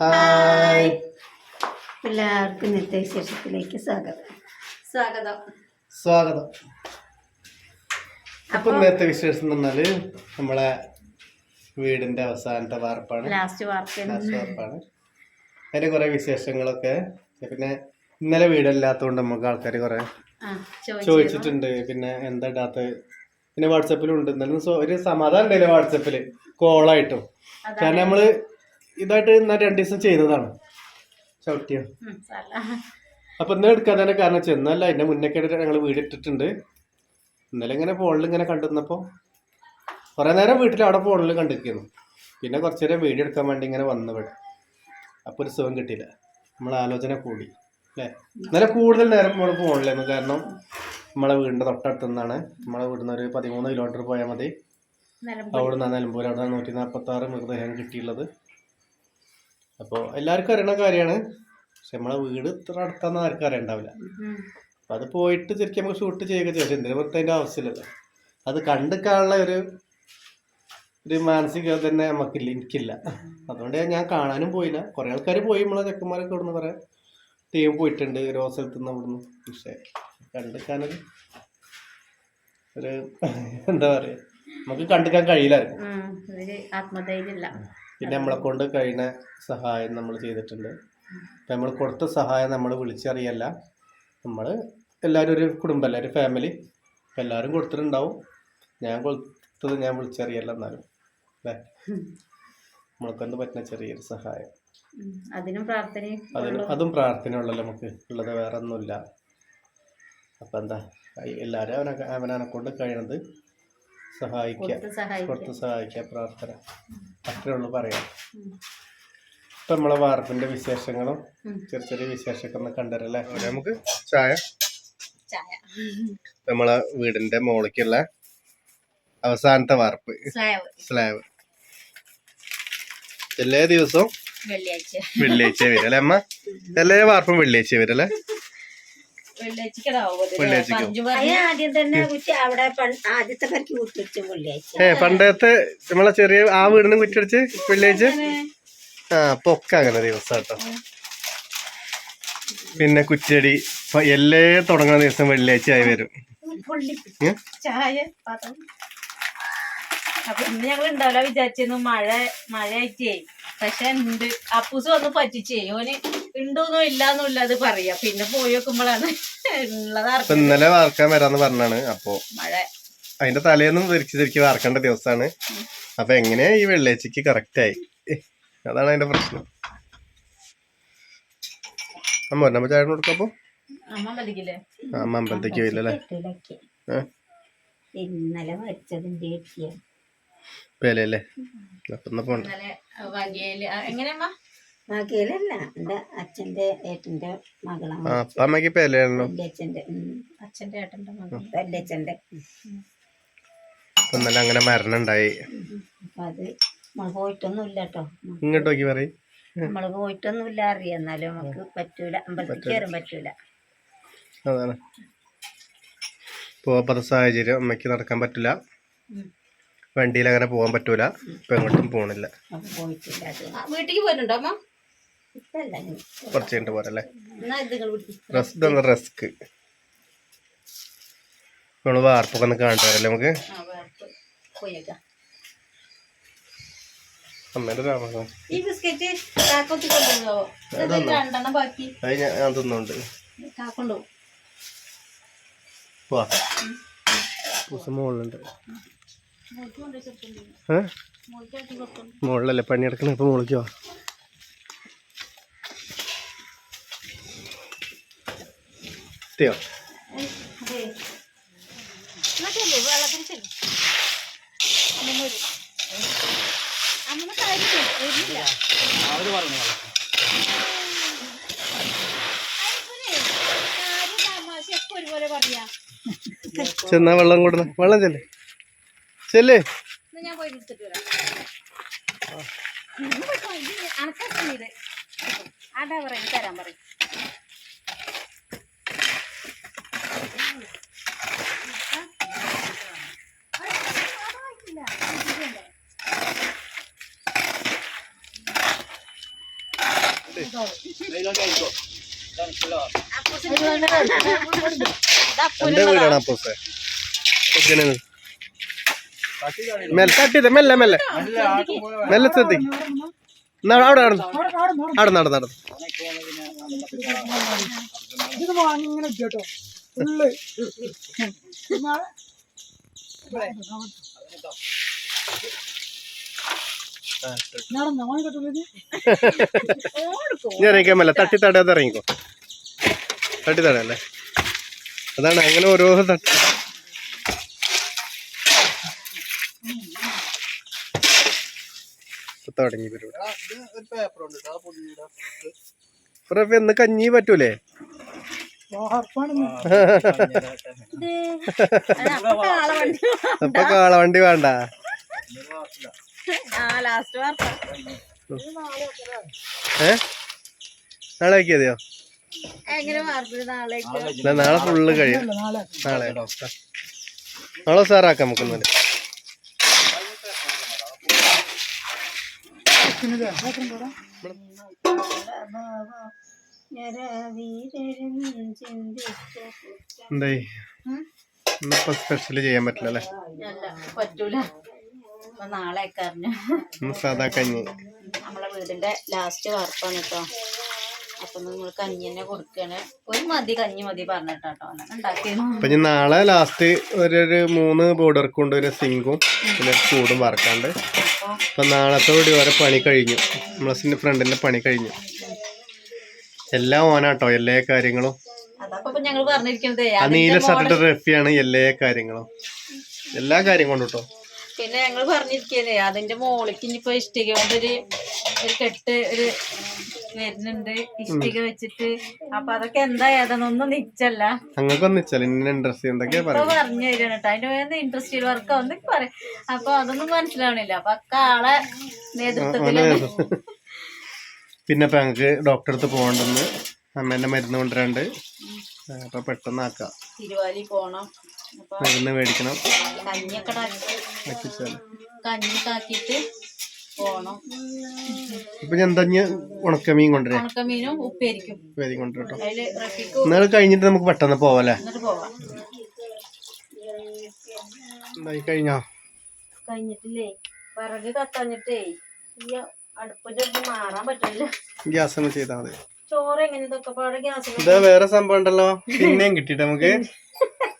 Hi എല്ലാവർക്കും ഇന്നത്തെ വിശേഷത്തിലേക്ക് സ്വാഗതം. സ്വാഗതം. സ്വാഗതം അപ്പൊ ഇന്നത്തെ വിശേഷം എന്ന് പറഞ്ഞാൽ നമ്മളെ വീടിന്റെ അവസാനത്തെ വാർപ്പാണ്. ലാസ്റ്റ് വാർപ്പാണ്. അതിന്റെ കുറെ വിശേഷങ്ങളൊക്കെ. പിന്നെ ഇന്നലെ വീടില്ലാത്തതുകൊണ്ട് നമുക്ക് ആൾക്കാർ കുറെ ചോദിച്ചിട്ടുണ്ട്. പിന്നെ എന്താ ഇടാത്ത? പിന്നെ വാട്സപ്പിലും ഉണ്ട്. എന്നാലും ഒരു സമാധാനം ഉണ്ടല്ലോ വാട്സപ്പിൽ. കോളായിട്ടും. കാരണം നമ്മൾ ഇതായിട്ട് ഇന്ന രണ്ടു ദിവസം ചെയ്തതാണ്. ചവിട്ടിയ. അപ്പൊ ഇന്ന് എടുക്കാതെ കാരണം ചെന്നല്ല അതിന്റെ മുന്നൊക്കെ ഞങ്ങൾ വീട് ഇട്ടിട്ടുണ്ട്. ഇന്നലെ ഇങ്ങനെ ഫോണിൽ ഇങ്ങനെ കണ്ടിരുന്നപ്പോ കൊറേ നേരം വീട്ടിൽ അവിടെ ഫോണിൽ കണ്ടിരിക്കുന്നു. പിന്നെ കുറച്ചു നേരം വീഡിയോ എടുക്കാൻ വേണ്ടി ഇങ്ങനെ വന്നു ഇവിടെ. അപ്പൊ ഒരു സുഖം കിട്ടിയില്ല. നമ്മളെ ആലോചന കൂടി അല്ലേ? ഇന്നലെ കൂടുതൽ നേരം നമ്മൾ ഫോണിലായിരുന്നു കാരണം നമ്മളെ വീടിന്റെ തൊട്ടടുത്ത് നിന്നാണ് നമ്മളെ വീടിന്ന് ഒരു പതിമൂന്ന് കിലോമീറ്റർ പോയാൽ മതി. അവിടെ നിന്നാണ് നിലമ്പൂർ അവിടെ നൂറ്റി നാൽപ്പത്തി ആറ് മൃതദേഹം കിട്ടിയുള്ളത് അപ്പോൾ എല്ലാവർക്കും അറിയണ കാര്യമാണ്. പക്ഷെ നമ്മളെ വീട് ഇത്ര അടുത്താന്ന് ആർക്കും അറിയണ്ടാവില്ല. അപ്പം അത് പോയിട്ട് ശരിക്കും നമുക്ക് ഷൂട്ട് ചെയ്യുക ചെയ്യാം. പക്ഷെ എന്തിനു പുറത്ത് അതിന്റെ ആവശ്യമില്ലല്ലോ. അത് കണ്ടിക്കാനുള്ള ഒരു ഒരു മാനസിക തന്നെ നമുക്കില്ല എനിക്കില്ല. അതുകൊണ്ട് ഞാൻ കാണാനും പോയില്ല. കുറേ ആൾക്കാർ പോയി നമ്മളെ ചെക്കന്മാരൊക്കെ ഇവിടുന്ന് കുറേ ടീം പോയിട്ടുണ്ട്. ഓരോ സ്ഥലത്ത് നിന്ന് അവിടുന്ന് പക്ഷേ കണ്ടിക്കാനൊരു ഒരു എന്താ പറയുക നമുക്ക് കണ്ടിക്കാൻ കഴിയില്ലായിരുന്നു ആത്മധൈര്യമില്ല. പിന്നെ നമ്മളെ കൊണ്ട് കഴിയുന്ന സഹായം നമ്മൾ ചെയ്തിട്ടുണ്ട്. അപ്പം നമ്മൾ കൊടുത്ത സഹായം നമ്മൾ വിളിച്ചറിയല്ല. നമ്മൾ എല്ലാവരും ഒരു കുടുംബമല്ല ഒരു ഫാമിലി അപ്പം എല്ലാവരും കൊടുത്തിട്ടുണ്ടാവും. ഞാൻ കൊടുത്തത് ഞാൻ വിളിച്ചറിയല്ല എന്നാലും അല്ലേ? നമ്മൾക്കൊന്ന് പറ്റുന്ന ചെറിയൊരു സഹായം. അതിനും പ്രാർത്ഥനയും അതിന് അതും പ്രാർത്ഥന ഉള്ളല്ലോ നമുക്ക്? ഉള്ളത് വേറെ ഒന്നുമില്ല അപ്പം എന്താ? എല്ലാവരും അവനെ അവനെ കൊണ്ട് കഴിയണത് സഹായിക്കുക. കൊടുത്ത് സഹായിക്കുക. പ്രാർത്ഥന. അത്രേ ഉള്ളൂ പറയാം. ഇപ്പൊ നമ്മളെ വാർപ്പിന്റെ വിശേഷങ്ങളും ചെറിയ ചെറിയ വിശേഷമൊക്കെ ഒന്ന് കണ്ടരല്ലേ? നമുക്ക് ചായ. നമ്മളെ വീടിന്റെ മോളിക്കുള്ള അവസാനത്തെ വാർപ്പ്. സ്ലാവ്. സ്ലാബ് എല്ലാ ദിവസവും വെള്ളിയാഴ്ച. വരും അല്ലേ അമ്മ? എല്ലാ വാർപ്പും വെള്ളിയാഴ്ച വരും അല്ലേ ഏ പണ്ടത്തെ നമ്മളെ ചെറിയ ആ വീടിനും കുറ്റടിച്ച് വെള്ളിയാഴ്ച? ആ പൊക്ക അങ്ങനെ ദിവസം കേട്ടോ പിന്നെ കുറ്റടി എല്ലേ തുടങ്ങുന്ന ദിവസം വെള്ളിയാഴ്ച ആയി വരും. അപ്പൊ ഇന്ന് ഞങ്ങൾ ഉണ്ടാവില്ല വിചാരിച്ചിരുന്നു മഴ ആയിട്ടേ പക്ഷെ ഉണ്ട് അപ്പൂസ് വന്ന് പറ്റിച്ചേ. ഓന് ഉണ്ടോന്നോ ഇല്ലാന്നോ ഇല്ല അത് പറയാ. പിന്നെ പോയി നോക്കുമ്പോഴാണ് ഇന്നലെ വാർക്കാൻ വരാന്ന് പറഞ്ഞാണ്. അപ്പൊ മഴ. അതിന്റെ തലേന്നും വിരിച്ചു തിരിച്ച് വാർക്കേണ്ട ദിവസമാണ് അപ്പൊ എങ്ങനെയാ ഈ വെള്ളിയാഴ്ചക്ക് കറക്റ്റ് ആയി? അതാണ് അതിന്റെ പ്രശ്നം. അമ്മ നമ്മ ചായ കൊടുക്കപ്പോ അമ്മ അമ്പലത്തേക്ക് ഏ? ഇന്നലെ മരിച്ചതിന്റെ പേലല്ലേ അപ്പൊ എങ്ങനെയമ്മ ബാക്കിയിലല്ല എന്റെ അച്ഛന്റെ ഏട്ടന്റെ മകളാണ്. അമ്മയ്ക്ക് പേലയാണല്ലോ ഉം. അച്ഛന്റെ ഏട്ടന്റെ മകൻ വല്യച്ഛന്റെ അപ്പൊ ഇന്നലെ അങ്ങനെ മരണം ഉണ്ടായി അത് നമ്മൾ പോയിട്ടൊന്നും ഇല്ല കേട്ടോ ഇങ്ങോട്ട് നോക്കി പറയും. നമ്മൾ പോയിട്ടൊന്നും ഇല്ല അറിയാം. എന്നാലും നമുക്ക് പറ്റൂല. അമ്പലത്തിൽ കയറാൻ പറ്റൂല. അതാണ്. പോകാത്ത സാഹചര്യം അമ്മയ്ക്ക് നടക്കാൻ പറ്റില്ല. വണ്ടിയിൽ അങ്ങനെ പോകാൻ പറ്റൂല. ഇപ്പൊ എങ്ങോട്ടും പോണില്ല. വീട്ടിലേക്ക് പോയിട്ടുണ്ടോ അമ്മ. കുറച്ച് കഴിഞ്ഞിട്ട് പോരല്ലേ? റസ്ക് നമ്മൾ വാർപ്പൊക്കെ ഒന്ന് കാണിച്ചു തരല്ലേ നമുക്ക്? അമ്മേന്റെ അത് ഞാൻ തിന്നുണ്ട് മുകളിലുണ്ട്. മുകളിലല്ലേ പണിയെടുക്കണ? ഇപ്പൊ മുകളിക്കോ എത്തിയോ പറയാ ചെന്നാ വെള്ളം കൊടുന്ന. വെള്ളം ചെല്ലേ. ചെല്ലേ. ഞാൻ പോയി എടുത്തിട്ട് വരാം തരാൻ പറയും. എന്റെ വീടാണ് അപ്പൂസേ. മെല്ലെ തട്ടിയത് മെല്ലെ മെല്ലെ. മെല്ലെ ശ്രദ്ധി അവിടെ നടന്നു. അവിടെ നടന്നു നടന്നു. കേട്ടോ ഞാൻ ഇറങ്ങിക്കാൻ മേല. തട്ടി തടാതെ ഇറങ്ങിക്കോ. തട്ടി തടയല്ലേ അതാണ് അങ്ങനെ ഓരോ തട്ടി. തുടങ്ങി പരിപാടി എന്ന് കഞ്ഞി പറ്റൂലേ? അപ്പൊ കാളവണ്ടി വേണ്ട. ഏ? നാളെ വാർത്ത നാളെ ഫുള്ള് കഴിയും. നാളെ. നാളെ. സാറാക്കാം നമുക്ക് ഇന്നലെ എന്തായി? ഇന്നിപ്പോ സ്പെഷ്യൽ ചെയ്യാൻ പറ്റില്ല അല്ലേ പറ്റൂല. നാളെ കറിഞ്ഞു സാധാ കഞ്ഞി. നമ്മളെ വീടിന്റെ ലാസ്റ്റ് വാർപ്പാണ് കേട്ടോ അപ്പൊ നിങ്ങൾ കഞ്ഞി തന്നെ കൊടുക്കാണ്. ഒരു മതി കഞ്ഞി മതി പറഞ്ഞിട്ടോ നാളെ ലാസ്റ്റ് ഒരു മൂന്ന് ബോർഡർ കൊണ്ട് ഒരു സിങ്കും പിന്നെ ചൂടും വറക്കാണ്ട്. അപ്പൊ നാളത്തോടെ വരെ പണി കഴിഞ്ഞു. നമ്മളെ ഫ്രണ്ടിന്റെ പണി കഴിഞ്ഞു. എല്ലാം ഓനാട്ടോ എല്ലാ കാര്യങ്ങളും. നീല ഷർട്ടിട്ട് റഫിയാണ് എല്ലാ കാര്യങ്ങളും. എല്ലാ കാര്യം കൊണ്ടു കേട്ടോ പിന്നെ ഞങ്ങൾ പറഞ്ഞിരിക്കല്ലേ അതിന്റെ മോളിക്ക് ഇനിയിപ്പോ ഇഷ്ടിക കൊണ്ടൊരു ഒരു കെട്ട് ഒരു വരുന്നുണ്ട്. ഇഷ്ടിക വെച്ചിട്ട്. അപ്പൊ അതൊക്കെ എന്താ ഏതാണെന്നൊന്നും നിച്ചല്ല. പറഞ്ഞു തരാണ് കേട്ടോ. അതിന്റെ വേറെ ഇൻട്രസ്റ്റ് വർക്ക് ഒന്നും പറയും. അപ്പൊ അതൊന്നും മനസ്സിലാവണില്ല. അപ്പൊ അക്കാളെ ആളെ നേതൃത്വത്തിലാണ്. പിന്നെ ഇപ്പൊ ഞങ്ങക്ക് ഡോക്ടറെ അടുത്ത് പോകണ്ടെന്ന് അമ്മേന്റെ മരുന്ന് കൊണ്ടുവരാണ്ട്. അപ്പൊ പെട്ടെന്ന് ആക്കാം. തിരുവാലി പോണം. മരുന്ന് മേടിക്കണം. കഞ്ഞിയൊക്കെ കഞ്ഞിയൊക്കെ ആക്കിയിട്ട് പോണം. ഇപ്പൊ ഞാൻ എന്താ ഉണക്കമീൻ കൊണ്ടുവരാം? ഉണക്കമീനും ഉപ്പേരിക്കും. കൊണ്ടുവരട്ടോ. കഴിഞ്ഞിട്ട് നമുക്ക് പെട്ടെന്ന് പോവാല്ലേ? എന്തായി കഴിഞ്ഞോ? കഴിഞ്ഞിട്ടില്ലേ? വിറക് കത്തഞ്ഞിട്ടേ ഈ അടുപ്പിന്റെ മാറാൻ പറ്റില്ല. ഗ്യാസ് ഒന്നും ചെയ്താൽ മതി. ഇതാ വേറെ സംഭവം ഉണ്ടല്ലോ. പിന്നെയും കിട്ടിട്ട് നമുക്ക്?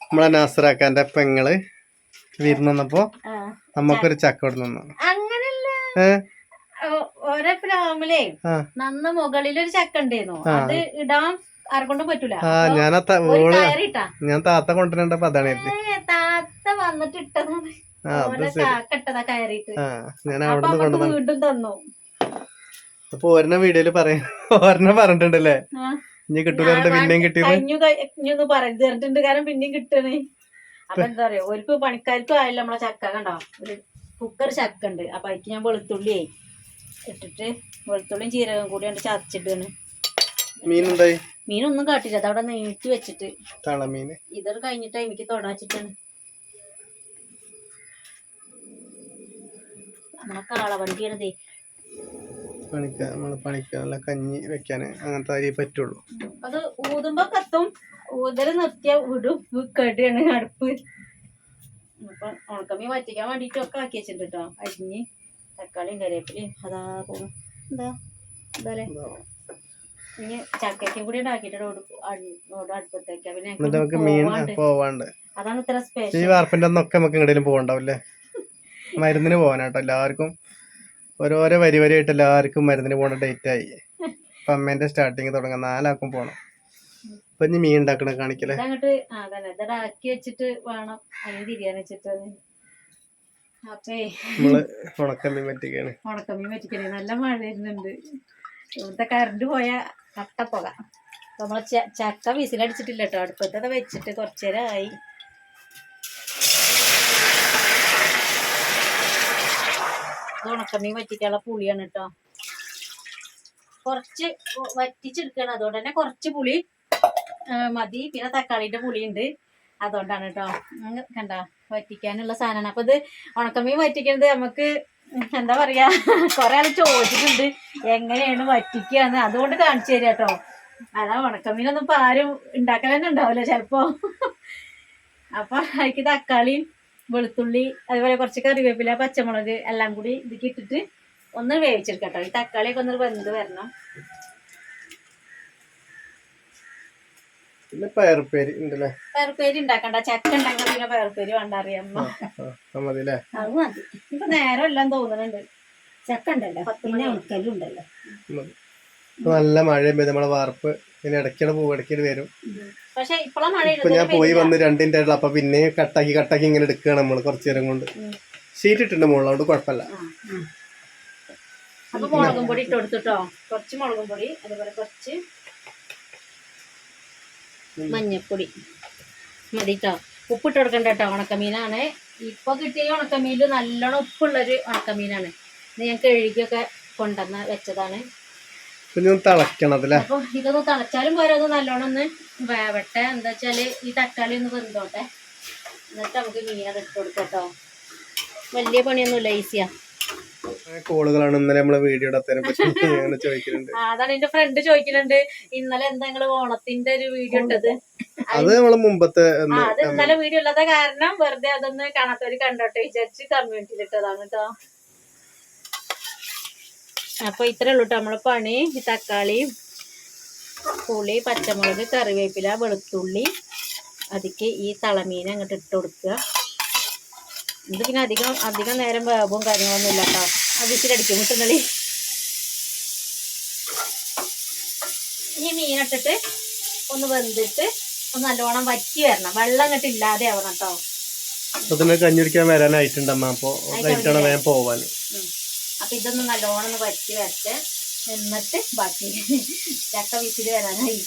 നമ്മളെ നാസറാക്കാന്റെ പെങ്ങൾ വിരുന്ന് വന്നപ്പോ നമുക്കൊരു ചക്ക ഇവിടെ നിന്നു ഓരോ നന്ന മുകളിലൊരു ചക്ക ഉണ്ടായിരുന്നു. അത് ഇടാൻ ആരെക്കൊണ്ടും പറ്റൂല. ആ ഞാൻ ഞാൻ താത്ത കൊണ്ടുവരണ്ടപ്പോ അതാണ് താത്ത വന്നിട്ട് ഇട്ടതാണ് ഞാൻ അവിടെ വീണ്ടും തന്നു. അപ്പൊ ഒരെണ്ണം വീഡിയോയിൽ പറയാ ഒരെണ്ണം പറഞ്ഞിട്ടുണ്ടല്ലേ. ഇനി കിട്ടൂല പിന്നെയും കിട്ടിയത്? പറഞ്ഞിട്ടുണ്ട് കാരണം പിന്നെയും കിട്ടണേ. അപ്പൊ എന്താ പറയാ ഒരു പണിക്കാർക്കും ആയില്ല നമ്മളെ ചക്ക കണ്ടോ ഒരു കുക്കർ ചക്ക ഉണ്ട്. അപ്പൊ അതിക്ക് ഞാൻ വെളുത്തുള്ളിയേ ഇട്ടിട്ട് വെളുത്തുള്ളിയും ജീരകം കൂടി കണ്ട് ചതച്ചിട്ടാണ്. മീൻ മീനൊന്നും കാട്ടില്ല അതവിടെ നീട്ടി വെച്ചിട്ട്. തളമീൻ ഇതൊരു കഴിഞ്ഞിട്ട് എനിക്ക് തൊടാച്ചിട്ടാണ് നമ്മളെ കാളവണ്ടിയാണതേ. പണിക്ക നമ്മൾ പണിക്കാനുള്ള കഞ്ഞി വെക്കാൻ അങ്ങനത്തെ അരി പറ്റുള്ളൂ. അത് ഊതുമ്പോ കത്തും. ഊതൽ നിർത്തിയ വിടും. കടിയാണ് അടുപ്പ് അപ്പൊ ഉണക്കമ്മി വറ്റിക്കാൻ വേണ്ടിട്ട് ഒക്കെ ആക്കി വെച്ചിട്ടുണ്ട് കേട്ടോ അരിഞ്ഞ് തക്കാളിയും കറിവേപ്പിലയും. അതാ പോകും എന്താ? എന്താ ഇനി ചക്കയ്ക്കും കൂടി ഉണ്ടാക്കിയിട്ട് പോവാണ്ട്. അതാണ് ഇത്ര സ്പെഷ്യൽ ഈ വാർപ്പിന്റെ അന്നൊക്കെ നമുക്ക് എങ്ങടെയും പോകണ്ടാവില്ലേ? മരുന്നിന് പോകാനാട്ടോ എല്ലാവർക്കും. ഓരോരോ വരി വരിയായിട്ട് എല്ലാവർക്കും മരുന്നിന് പോണ ഡേറ്റ് ആയി. അപ്പൊ അമ്മേന്റെ സ്റ്റാർട്ടിങ് തുടങ്ങാം നാലാക്കും പോണം. അപ്പൊ ഇനി മീൻ ഉണ്ടാക്കണ കാണിക്കലേ. അങ്ങോട്ട് ഇതടെ വെച്ചിട്ട് വേണം. അതിന് തിരിയാൻ വെച്ചിട്ട് അപ്പേ. നമ്മൾ ഉണക്കമ്മീൻ പറ്റിക്കാണ് ഉണക്കമ്മീൻ പറ്റിക്കണേ നല്ല മഴ വരുന്നുണ്ട്. ഇവിടുത്തെ കറണ്ട് പോയ കട്ടപ്പുക നമ്മൾ ചക്ക വിസിലടിച്ചിട്ടില്ല കേട്ടോ അടുപ്പത്തത് വെച്ചിട്ട് കുറച്ചു നേരമായി ഇത് ഉണക്കമീൻ വറ്റിക്കാനുള്ള പുളിയാണ് കേട്ടോ. കുറച്ച് വറ്റിച്ചെടുക്കണം. അതുകൊണ്ട് തന്നെ കുറച്ച് പുളി മതി. പിന്നെ തക്കാളിന്റെ പുളിയുണ്ട്. അതുകൊണ്ടാണ് കേട്ടോ. കണ്ട? വറ്റിക്കാനുള്ള സാധനമാണ്. അപ്പൊ ഇത് ഉണക്കമീൻ വറ്റിക്കുന്നത് നമുക്ക് എന്താ പറയാ കൊറേ ആൾ ചോദിച്ചിട്ടുണ്ട്. എങ്ങനെയാണ് വറ്റിക്കാന്ന്. അതുകൊണ്ട് കാണിച്ചു തരാം കേട്ടോ. അതാ ഉണക്കമീനൊന്നും ഇപ്പൊ ആരും ഉണ്ടാക്കാൻ തന്നെ ഉണ്ടാവില്ല ചെലപ്പോ. അപ്പൊ അതിക്ക് തക്കാളിയും വെളുത്തുള്ളി അതുപോലെ കുറച്ച് കറിവേപ്പില പച്ചമുളക് എല്ലാം കൂടി ഇതിക്ക് ഇട്ടിട്ട് ഒന്ന് വേവിച്ചെടുക്കട്ടോ. ഈ തക്കാളിയൊക്കെ ഒന്ന് വെന്ത് വരണം. പിന്നെ പയറുപ്പേരി ഉണ്ടല്ലേ? പയറുപ്പേരി ഉണ്ടാക്കണ്ട. ചക്ക ഉണ്ടെങ്കിൽ പിന്നെ പയർപ്പേരി വേണ്ട അറിയാമ്മ അത് മതി ഇപ്പൊ നേരം എല്ലാം തോന്നുന്നുണ്ട്. ചക്ക ഉണ്ടല്ലോ. പിന്നെ ഉണക്കലും ഉണ്ടല്ലോ. നല്ല മഴയും നമ്മളെ വാർപ്പ് പിന്നെ ഇടയ്ക്കിടെ പോകും ഇടയ്ക്കിടെ വരും. പക്ഷെ ഇപ്പോഴാ മഴ ഇപ്പൊ ഞാൻ പോയി വന്ന് രണ്ടിന്റെ ഇടയിൽ അപ്പൊ പിന്നെ കട്ടാക്കി കട്ടാക്കി ഇങ്ങനെ എടുക്കുകയാണ് നമ്മൾ കുറച്ചു നേരം കൊണ്ട്. ഷീറ്റ് ഇട്ടിട്ടുണ്ട് മുകളിൽ അതുകൊണ്ട് കുഴപ്പമില്ല. അപ്പൊ മുളകും പൊടി ഇട്ട് കൊടുത്തിട്ടോ. കുറച്ച് മുളകും പൊടി അതുപോലെ കുറച്ച് മഞ്ഞപ്പൊടി. മതി കേട്ടോ ഉപ്പിട്ട് കൊടുക്കണ്ട കേട്ടോ ഉണക്കമീനാണ്. ഇപ്പൊ കിട്ടിയ ഉണക്കമീനിൽ നല്ലോണം ഉപ്പുള്ളൊരു ഉണക്കമീനാണ്. ഇത് ഞാൻ കഴുകിയൊക്കെ കൊണ്ടുവന്ന് വെച്ചതാണ്. ഒന്ന് തിളക്കണം അതല്ലേ അപ്പൊ ഇതൊന്ന് തിളച്ചാലും പോരാ നല്ലോണം ഒന്ന് വേവട്ടെ. എന്താ വെച്ചാൽ ഈ തക്കാളി ഒന്ന് വെന്തോട്ടെ. എന്നിട്ട് നമുക്ക് മീനത് ഇട്ട് കൊടുക്കട്ടോ. കേട്ടോ വലിയ പണിയൊന്നുമില്ല ഈസിയാ കോളുകളാണ് ഇന്നലെ നമ്മളെ വീഡിയോ ഇടത്തേനെ പറ്റി അങ്ങനെ ചോദിക്കുന്നുണ്ട് ആ, അതാണ് എന്റെ ഫ്രണ്ട് ചോദിക്കുന്നുണ്ട് ഇന്നലെ എന്താ നിങ്ങൾ ഓണത്തിന്റെ ഒരു വീഡിയോ ഇട്ടത്? അത് നമ്മൾ മുമ്പത്തെ അത് ഇന്നലെ വീഡിയോ ഇല്ലാത്ത കാരണം വെറുതെ അതൊന്ന് കാണാത്തവര് കണ്ടോട്ടെ വിചാരിച്ച് കമ്മ്യൂണിറ്റിയിൽ ഇട്ടതാണ് കേട്ടോ അപ്പൊ ഇത്രേ ഉള്ളൂ കേട്ടോ നമ്മളെ പണി ഈ തക്കാളി പുളി പച്ചമുളക് കറിവേപ്പില വെളുത്തുള്ളി അതിക്ക് ഈ തളമീൻ അങ്ങോട്ട് ഇട്ട് കൊടുക്കുക. ഇത് പിന്നെ അധികം അധികം നേരം വേവും കാര്യങ്ങളൊന്നും ഇല്ല കേട്ടോ അത് ഇച്ചിരടിക്കും മുട്ടുന്നളി ഈ മീനിട്ടിട്ട് ഒന്ന് വെന്തിട്ട് ഒന്ന് നല്ലോണം വറ്റി വരണം. വെള്ളം അങ്ങോട്ട് ഇല്ലാതെ ആവണം കേട്ടോ കഞ്ഞിടിക്കാൻ വരാനായിട്ടുണ്ട് അമ്മ. അപ്പൊ ലൈറ്റാണ് വേഗം പോവാൻ. അപ്പൊ ഇതൊന്ന് നല്ലോണം ഒന്ന് വറ്റി വരട്ടെ. എന്നിട്ട് ബാക്കി ചക്ക വിസിൽ വരാനായി.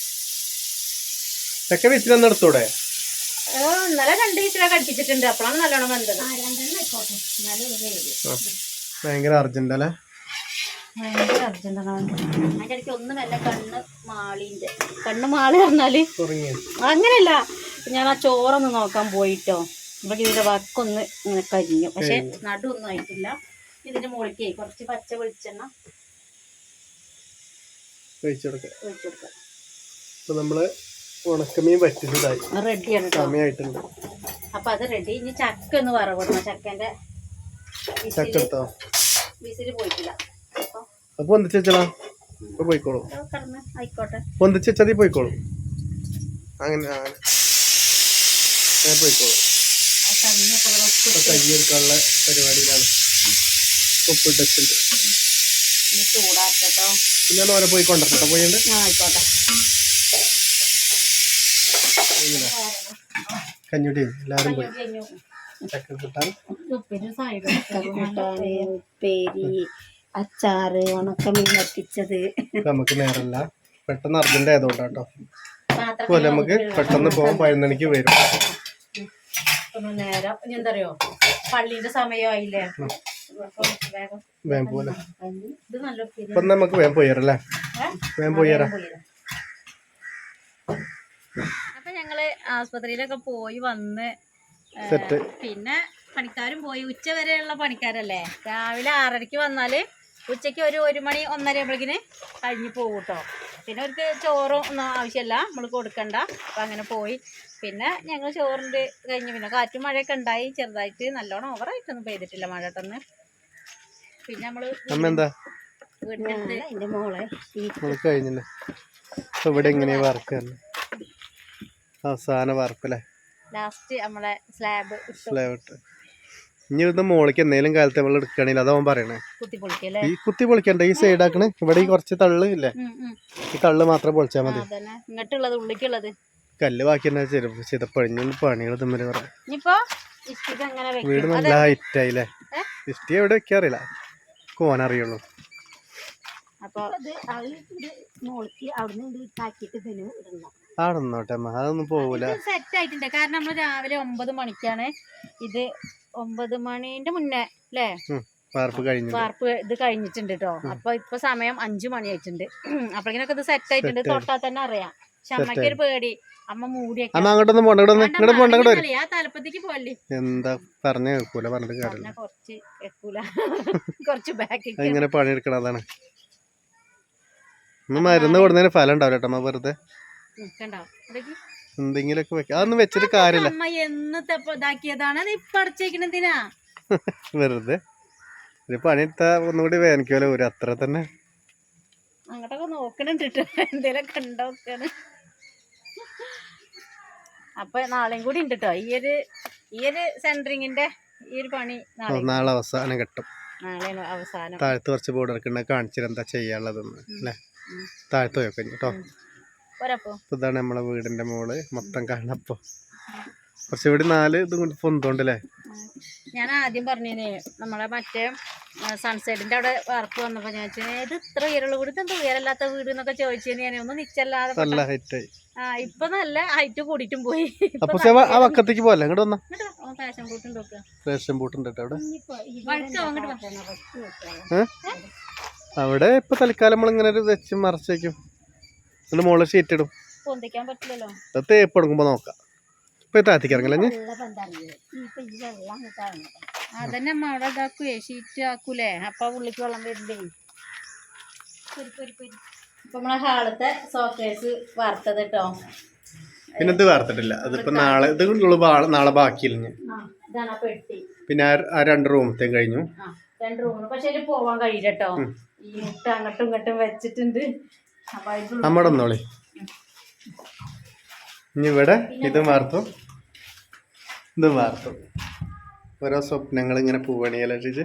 ചക്ക വിസിലൊന്നും എടുത്തൂടെ? ഏ, ഇന്നലെ രണ്ട് വിസിലൊക്കെ അടുപ്പിച്ചിട്ടുണ്ട്. അപ്പോഴാണ് നല്ലോണം വന്നത്. ഭയങ്കര അർജന്റ് അല്ലേ? ഭയങ്കര അർജന്റാണ് ഇടയ്ക്ക് ഒന്ന് കണ്ണ് മാളിന്റെ കണ്ണ് മാളി പറഞ്ഞാൽ അങ്ങനെയല്ല. ഞാൻ ആ ചോറൊന്ന് നോക്കാൻ പോയിട്ടോ. ഇവിടെ ഇതിന്റെ വക്കൊന്ന് ഇങ്ങനെ കരിഞ്ഞു. പക്ഷെ നടുവൊന്നും ആയിട്ടില്ല. ഇതിന്റെ മുകളിലേക്ക് കുറച്ച് പച്ച വെളിച്ചെണ്ണ ഉണക്കമീൻ റെഡിയാണ് സമയമായിട്ടുണ്ട് അത് റെഡി. ഇനി ചക്ക ഒന്ന് വറവിടണം. ചക്കന്റെ ചക്ക എടുത്തോ? പോയിട്ടില്ല. പോയിക്കോളൂ. അങ്ങനെ അങ്ങനെ. പോയിക്കോളൂ. എടുക്കാനുള്ള പരിപാടിയിലാണ്. ഉപ്പിട്ടുണ്ട് ഇട്ടിട്ടുണ്ട് ചൂടാക്കട്ടോ പിന്നെ ഓരോ പോയി കൊണ്ടിട്ടോ പോയിണ്ട് ആയിക്കോട്ടെ കഞ്ഞുടി എല്ലാരും പോയി ഉപ്പേരി അച്ചാറ് ഉണക്കമീൻ വറ്റിച്ചത് നമുക്ക് നേരല്ല പെട്ടെന്ന് അർജന്റ് ആയതുകൊണ്ടാട്ടോ പാത്രം നമുക്ക് പെട്ടെന്ന് പോകാൻ പതിനൊന്നിക്ക് വരും നേരം എന്താ എന്തറിയോ പള്ളിന്റെ സമയമായില്ലേ? ഇപ്പൊ നമുക്ക് വേമ്പോയറല്ലേ വേമ്പോയറ അപ്പൊ ഞങ്ങൾ ആസ്പത്രിയിലൊക്കെ പോയി വന്ന് പിന്നെ പണിക്കാരും പോയി. ഉച്ച വരെയുള്ള പണിക്കാരല്ലേ? രാവിലെ ആറരയ്ക്ക് വന്നാൽ ഉച്ചയ്ക്ക് ഒരു ഒരു മണി ഒന്നര ആകുമ്പോഴേക്കിന് കഴിഞ്ഞു പോകും കേട്ടോ പിന്നെ അവർക്ക് ചോറും ഒന്നും ആവശ്യമില്ല നമ്മൾ കൊടുക്കണ്ട. അപ്പം അങ്ങനെ പോയി. പിന്നെ ഞങ്ങൾ ചോറിന്റെ കഴിഞ്ഞ് പിന്നെ കാറ്റും മഴയൊക്കെ ഉണ്ടായി ചെറുതായിട്ട് നല്ലോണം ഓവറായിട്ടൊന്നും പെയ്തിട്ടില്ല മഴ തന്നെ പിന്നെ നമ്മൾ വീടിന്റെ മോളെ. കഴിഞ്ഞില്ലേ? ഇവിടെ എങ്ങനെയാ വർക്ക് തന്നെ. അവസാന വർക്കല്ലേ ലാസ്റ്റ് നമ്മളെ സ്ലാബ് ഇട്ടു. സ്ലേവിട്ട് ഇനി ഇവിടുന്ന് മോളിക്ക് എന്തെങ്കിലും കാലത്ത് നമ്മൾ അതാ പറയണേ. ഈ കുത്തി പൊളിക്കണ്ട ഈ സൈഡ് ആക്കണേ. ഇവിടെ ഈ കുറച്ച് തള്ള് ഇല്ലേ? ഉം, ഉം. ഈ തള്ള് മാത്രം പൊളിച്ചാൽ മതി. ഇങ്ങോട്ടുള്ളത് ഉള്ളിക്കുള്ളത്. കല്ല് ബാക്കി തന്നെ ചെരുപ്പ് ചിതപ്പഴിഞ്ഞു പണികൾ തമ്മിൽ വീട് നല്ല ഹൈറ്റായില്ലേ? ഇഷ്ടി എവിടെ വെക്കാറില്ല കോനറിയുള്ളൂ അമ്മ. അതൊന്നും പോകൂല സെറ്റ് ആയിട്ടുണ്ട്. കാരണം നമ്മൾ രാവിലെ ഒമ്പത് മണിക്കാണ് ഇത് ഒമ്പത് മണിന്റെ മുന്നേ അല്ലേ വാർപ്പ് കഴിഞ്ഞു വാർപ്പ് ഇത് കഴിഞ്ഞിട്ടുണ്ട് കേട്ടോ അപ്പൊ ഇപ്പൊ സമയം അഞ്ചു മണി ആയിട്ടുണ്ട് അപ്പഴേക്കിനൊക്കെ ഇത് സെറ്റ് ആയിട്ടുണ്ട്. തൊട്ടാ തൊട്ടാൽ തന്നെ അറിയാം. പേടി. അമ്മ മൂടിയൊക്കെ അമ്മ അങ്ങോട്ടൊന്നും പോണ്ട ഇവിടെ ഇങ്ങോട്ട് പോണ്ട ഇങ്ങോട്ട് ആ തലപ്പത്തേക്ക് പോവല്ലേ? എന്താ പറഞ്ഞു കേൾക്കൂല പറഞ്ഞിട്ട് കാര്യമില്ല. കുറച്ച് കുറച്ച് ബാക്കി ഇങ്ങനെ പണിയെടുക്കണം അതാണ്. മരുന്ന് കൊടുന്നതിന് ഫലം ഉണ്ടാവില്ല കേട്ടോ അമ്മ വെറുതെ. എന്തെങ്കിലുമൊക്കെ വെക്കാം. അതൊന്നും വെച്ചിട്ട് കാര്യമില്ല. അമ്മ എന്ന് തപ്പ ഇതാക്കിയതാണ്. അത് ഇപ്പൊ അടച്ചേക്കണെന്തിനാ വെറുതെ. ഒരു പണിയെടുത്താ ഒന്നുകൂടി വേദനിക്കുമല്ലോ ഒരു അത്ര തന്നെ. അങ്ങോട്ടൊക്കെ നോക്കണം ട്ടോ. എന്തേലൊക്കെ ഉണ്ടോക്കാണ് അപ്പൊ നാളെയും കൂടി ഉണ്ട് കേട്ടോ ഈ ഒരു ഈ ഒരു സെന്ററിങ്ങിന്റെ ഈ ഒരു പണി നാളെ അവസാനം കിട്ടും. നാളെയാണ് അവസാനം. താഴത്ത് കുറച്ച് ബോർഡ് ഇറക്കണ്ട കാണിച്ചിട്ട് എന്താ ചെയ്യാനുള്ളതെന്ന് അല്ലേ. താഴത്ത് പോയൊക്കെ കേട്ടോ ഇതാണ് നമ്മളെ വീടിന്റെ മോൾ. മൊത്തം കാണപ്പോ കുറച്ച് ഇവിടെ നാല് ഇതും കൊണ്ട് പൊന്തോണ്ടല്ലേ ഞാൻ ആദ്യം പറഞ്ഞേ നമ്മളെ മറ്റേ സൺസൈഡിന്റെ അവിടെ വർക്ക് വന്നപ്പോ ഞാൻ ഇത് ഇത്ര ഉയരമുള്ള വീട്? ഇതെന്താ ഉയരല്ലാത്ത വീട് എന്നൊക്കെ ചോദിച്ചേന് ഞാൻ. ഒന്ന് നിച്ചല്ലാതെ നല്ല ഹൈറ്റായി ആ ഇപ്പൊ നല്ല ഹൈറ്റ് കൂടിയിട്ടും പോയി. പക്ഷെ ആ വക്കത്തേക്ക് പോലെ അങ്ങോട്ട് വന്നാ. ഫാഷൻ നോക്കുക റേഷൻ ബൂട്ടുണ്ട് കേട്ടോ അവിടെ? അവിടെ ഇപ്പൊ തൽക്കാലം നമ്മളിങ്ങനെ ഒരു വെച്ച് മറച്ചേക്കും മോളെ ഷീറ്റ് ഇടും. പൊന്തിക്കാൻ പറ്റില്ലല്ലോ. അത് തേപ്പ് എടുക്കുമ്പോ നോക്കാം. ഇപ്പൊ താത്തിക്ക്? അതന്നെ അമ്മ അവിടെ ഇതാക്കുവേ ഷീറ്റ് ആക്കൂലേ? അപ്പൊ ഉള്ളിക്ക് വെള്ളം വരില്ലേ ഇപ്പൊ നമ്മളെ ഹാളത്തെ സോക്കേസ് വറുത്തത് കേട്ടോ പിന്നെ ഇത് വാർത്തിട്ടില്ല അതിപ്പോ നാളെ ഇത് നാളെ ബാക്കിയില്ല ആ ഇതാണ് പെട്ടി. പിന്നെ ആ- രണ്ട് റൂമത്തേം കഴിഞ്ഞു. ആ രണ്ട് റൂമിന് പക്ഷെ അതിൽ പോവാൻ കഴിയില്ല ഈ മുട്ട അങ്ങോട്ടും ഇങ്ങോട്ടും വെച്ചിട്ടുണ്ട്. അപ്പൊ അതിന്റെ നമ്മുടെ ഒന്നോളി ഇനി ഇവിടെ ഇത് മാർത്തും. ഇത് മാർത്തും. ഓരോ സ്വപ്നങ്ങൾ ഇങ്ങനെ പോവണിയല്ലേ ചേച്ചി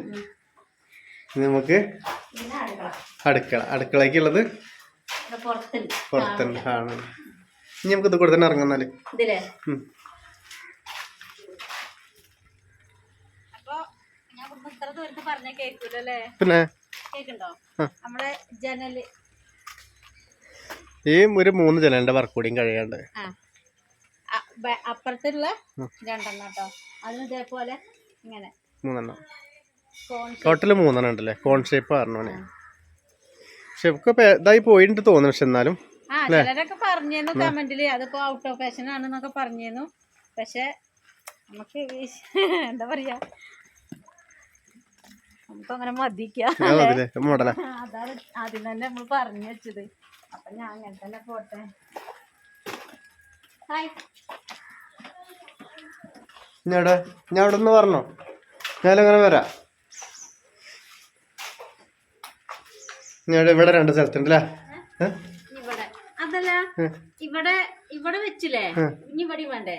ഇനി നമുക്ക് അടുക്കള. അടുക്കളക്കുള്ളത് പുറത്തുണ്ട്. ആണ്. ഇനി നമുക്ക് ഇത് കൊടുത്തന്നെ തന്നെ ഇറങ്ങുന്നാൽ പിന്നെ. നമ്മളെ ജനൽ. ഈ ഒരു മൂന്ന് ജനലിന്റെ വർക്ക് കൂടിയും കഴിയാണ്ട്. അപ്പുറത്തുള്ള. രണ്ടെണ്ണം കേട്ടോ അതിന് ഇതേപോലെ ഇങ്ങനെ. മൂന്നെണ്ണം. ടോട്ടൽ മൂന്നെണ്ണം ഉണ്ടല്ലേ? കോൺ ഷേപ്പ് പറഞ്ഞോനെ പക്ഷെ ഒക്കെ ഇതായി പോയിട്ട് തോന്നുന്നു പക്ഷെ എന്നാലും. ആ ചിലരൊക്കെ പറഞ്ഞിരുന്നു കമന്റിൽ അതിപ്പോ ഔട്ട് ഓഫ് ഫാഷൻ ആണെന്നൊക്കെ പറഞ്ഞിരുന്നു. പക്ഷെ നമുക്ക് എന്താ പറയാ? നമുക്ക് അങ്ങനെ മതിക്കാം അതാണ് ആദ്യം തന്നെ നമ്മൾ പറഞ്ഞു വെച്ചത്. അപ്പൊ ഞാൻ അങ്ങനെ തന്നെ പോട്ടെ. ഹായ് ഞാൻ അവിടെ ഞാൻ നിന്ന് പറഞ്ഞോ? ഞാനങ്ങനെ വരാം. ഞാൻ ഇവിടെ രണ്ട് സ്ഥലത്തുണ്ടല്ലേ? ഏ? ഇവിടെ. അതല്ല ഇവിടെ ഇവിടെ വെച്ചില്ലേ? ഇനി ഇവിടെ വേണ്ടേ.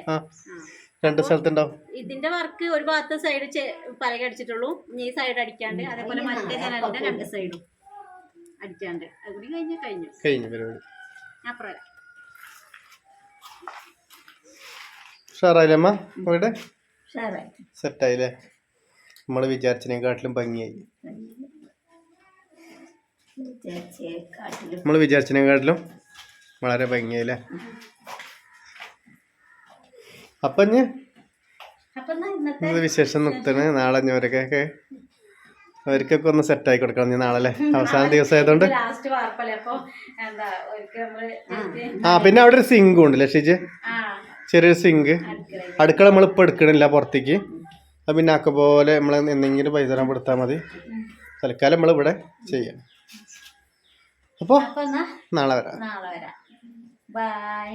രണ്ട് സ്ഥലത്തുണ്ടാവും ഇതിന്റെ വർക്ക് ഒരു ഭാഗത്ത് സൈഡ് പലക അടിച്ചിട്ടുള്ളൂ. ഇനി ഈ സൈഡ് അടിക്കാണ്ട് അതേപോലെ മറ്റേ ജനലിന്റെ രണ്ട് സൈഡും അടിക്കാണ്ട്. അതുകൂടി കഴിഞ്ഞു കഴിഞ്ഞു. കഴിഞ്ഞു പരിപാടി. അപ്പുറം ഉഷാറായില്ലേ അമ്മ? വീട് സെറ്റ് സെറ്റായില്ലേ? നമ്മൾ വിചാരിച്ചതിനെക്കാട്ടിലും ഭംഗിയായി. നമ്മൾ വിചാരിച്ചതിനെക്കാട്ടിലും വളരെ ഭംഗിയായില്ലേ? അപ്പം ഞാൻ ഇന്നത്തെ വിശേഷം നിർത്തണ്. നാളെ ഞോരൊക്കെ അവർക്കൊക്കെ ഒന്ന് സെറ്റായി കൊടുക്കണം നീ നാളെ അവസാന ദിവസം ആയതുകൊണ്ട് ആ പിന്നെ അവിടെ ഒരു സിങ്കും ഉണ്ട് ലക്ഷിച്ച് ചെറിയൊരു സിങ്ക് അടുക്കള നമ്മളിപ്പോൾ എടുക്കണില്ല പുറത്തേക്ക്. അത് പിന്നെ ആക്ക പോലെ നമ്മൾ എന്തെങ്കിലും പൈസ തരാൻ കൊടുത്താൽ മതി. തൽക്കാലം നമ്മൾ ഇവിടെ ചെയ്യാം. അപ്പോൾ നാളെ വരാം. നാളെ വരാം. ബൈ